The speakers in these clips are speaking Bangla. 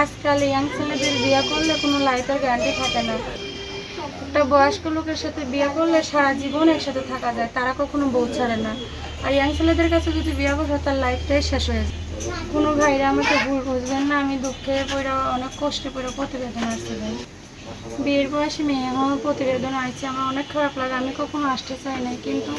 আজকাল ইয়াং ছেলেদের বিয়ে করলে কোনো লাইফের গ্যারান্টি থাকে না। একটা বয়স্ক লোকের সাথে বিয়ে করলে সারা জীবন একসাথে থাকা যায়, তারা কখনো বউ ছাড়ে না। আর ইয়াং ছেলেদের কাছে যদি বিয়ে বসে তার লাইফটাই শেষ হয়ে যায়। কোনো ভাইরা আমাকে ভুল বুঝবেন না, আমি দুঃখে পড়ে, অনেক কষ্টে পড়ে প্রতিবেদন ভাই। বিয়ের বয়সে মেয়ে হওয়ার প্রতিবেদন আসছে আমার অনেক খারাপ লাগে, আমি কখনো আসতে চাই না কিন্তু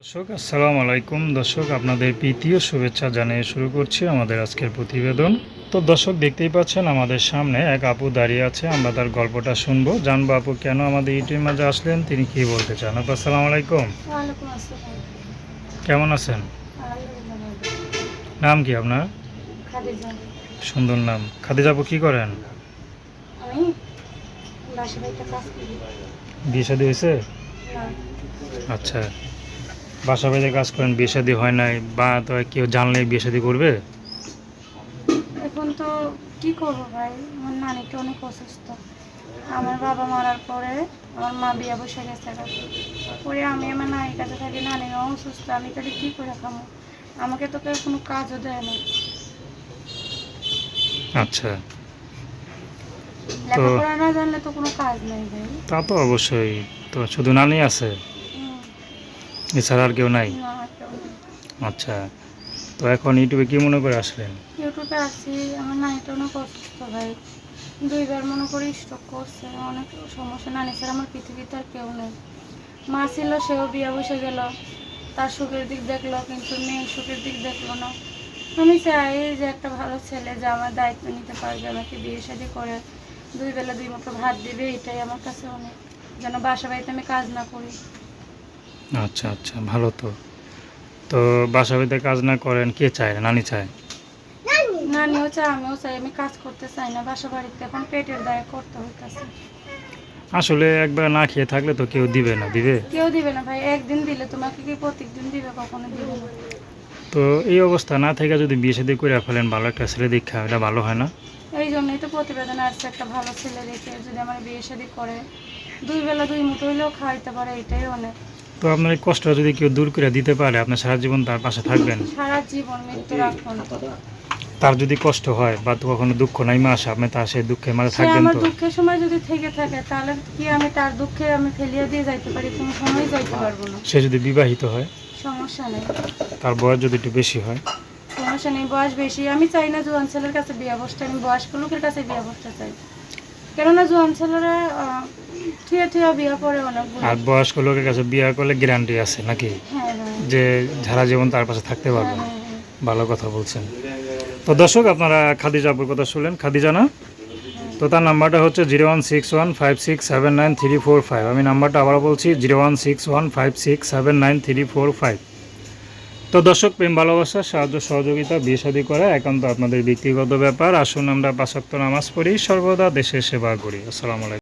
দর্শক, আসসালামু আলাইকুম। দর্শক, আপনাদের প্রীতি ও শুভেচ্ছা জানিয়ে শুরু করছি আমাদের আজকের প্রতিবেদন। তো দর্শক দেখতেই পাচ্ছেন আমাদের সামনে এক আপু দাঁড়িয়ে আছে আমরা তার গল্পটা শুনব। জানব আপু কেন আমাদের ইউটিউবের মাঝে আসলেন? তিনি কি বলতে চান? আপু আসসালামু আলাইকুম। কেমন আছেন? নাম কি আপনার? সুন্দর নাম। খাদিজা আপু কি করেন? বিয়ে শাদী হয়েছে? আচ্ছা। বাসা বাড়িতে কাজ করেন বিয়ে শাদী হয় নাই বা তো কেউ জানলে বিয়ে শাদী করবে? তো কি করব ভাই? আমার নানিটা অনেক অসুস্থ। আমার বাবা মারার পরে আমার মা বিয়া বসে গেছে পরে আমি আমার নানির কাছে থাকি নানিও অসুস্থ আমি তাহলে কি করে খামো? আমাকে তো কেউ কোনো কাজও দেয় না আচ্ছা। লেখাপড়া না জানলে তো কোনো কাজ নেই ভাই। তা তো অবশ্যই। তো শুধু নানি আছে? এছাড়া আর কেউ নেই। আচ্ছা। তো এখন ইউটিউবে কি মনে করে আসলেন? ইউটিউবে আছি আমার নানিটা অনেক অসুস্থ ভাই। দুইবার মনে করি স্ট্রোক করছে অনেক সমস্যা। নানি স্যার আমার পৃথিবীতে আর কেউ নেই। মা ছিল সেও বিয়ে বসে গেল। তার সুখের দিক দেখল কিন্তু মেয়ের সুখের দিক দেখল না। আমি চাই যে একটা ভালো ছেলে যে আমার দায়িত্ব নিতে পারবে আমাকে বিয়ে শাদি করে। দুই বেলা দুই মুখে ভাত দিবে এটাই আমার কাছে অনেক। যেন বাসা বাড়িতে আমি কাজ না করি। আচ্ছা আচ্ছা ভালো তো। তো বাসা বাড়িতে কাজ না করেন কে চায় নানি চায়? নানিও চাই আমিও চাই আমি কাজ করতে চাই না বাসা বাড়িতে এখন পেটের দায়ে করতে হইতেছে। আসলে একবার না খেয়ে থাকলে তো কেউ দিবে না দিবে? কেউ দিবে না ভাই একদিন দিলে তোমাকে কি প্রত্যেকদিন দিবে কখনো দিবে না। তো এই অবস্থা না থেকে যদি বিয়ে শাদী করে ফেলেন ভালো একটা ছেলে দীক্ষা এটা ভালো হয় না? এই জন্যই তো প্রতিবেদন আসছে একটা ভালো ছেলে দেখে যদি আমার বিয়ে শাদি করে দুই বেলা দুই মুঠো হইলেও খাইতে পারে এটাই অনেক। তো আপনার এই কষ্ট যদি কেউ দূর করে দিতে পারে আপনার সারা জীবন তার পাশে থাকবেন। সারা জীবন মৃত্যুর আগ পর্যন্ত তার যদি কষ্ট হয় বা তো কখনো দুঃখ নাইমা আসে আপনি তার সেই দুঃখের মাঝে সে থাকবেন আমার তো? দুঃখের সময় যদি থেকে থাকে তাহলে কি আমি তার দুঃখে আমি ফেলিয়ে দিয়ে যাইতে পারি? কোনো সময় যাইতে পারব না। সে যদি বিবাহিত হয় সমস্যা নেই। তার বয়স যদি একটু বেশি হয়। সমস্যা নেই বয়স বেশি। আমি চাই না জোয়ান ছেলের কাছে বিয়ে বসতে আমি বয়স্ক লোকের কাছে বিয়ে বসতে চাই। কেননা জোয়ান ছেলেরা বিয়ে অনেকগুলো আর বয়স্ক লোকের কাছে বিয়ে করলে গ্যারান্টি আছে নাকি? হ্যাঁ হ্যাঁ। যে সারা জীবন তার পাশে থাকতে পারবেন হ্যাঁ। ভালো কথা বলছেন। তো দর্শক আপনারা খাদিজা আপুর কথা শুনলেন। খাদিজা না? তো তার নাম্বারটা হচ্ছে zero one six one five six seven nine three four five. আমি নাম্বারটা আবারও বলছি zero one six one five six seven nine three four five. তো দর্শক প্রেম ভালোবাসা সাহায্য সহযোগিতা বিয়ে শাদী করা একান্ত আপনাদের ব্যক্তিগত ব্যাপার। আসুন আমরা পাঁচাত্তর নামাজ পড়ি সর্বদা দেশের সেবা করি। আসসালামু আলাইকুম।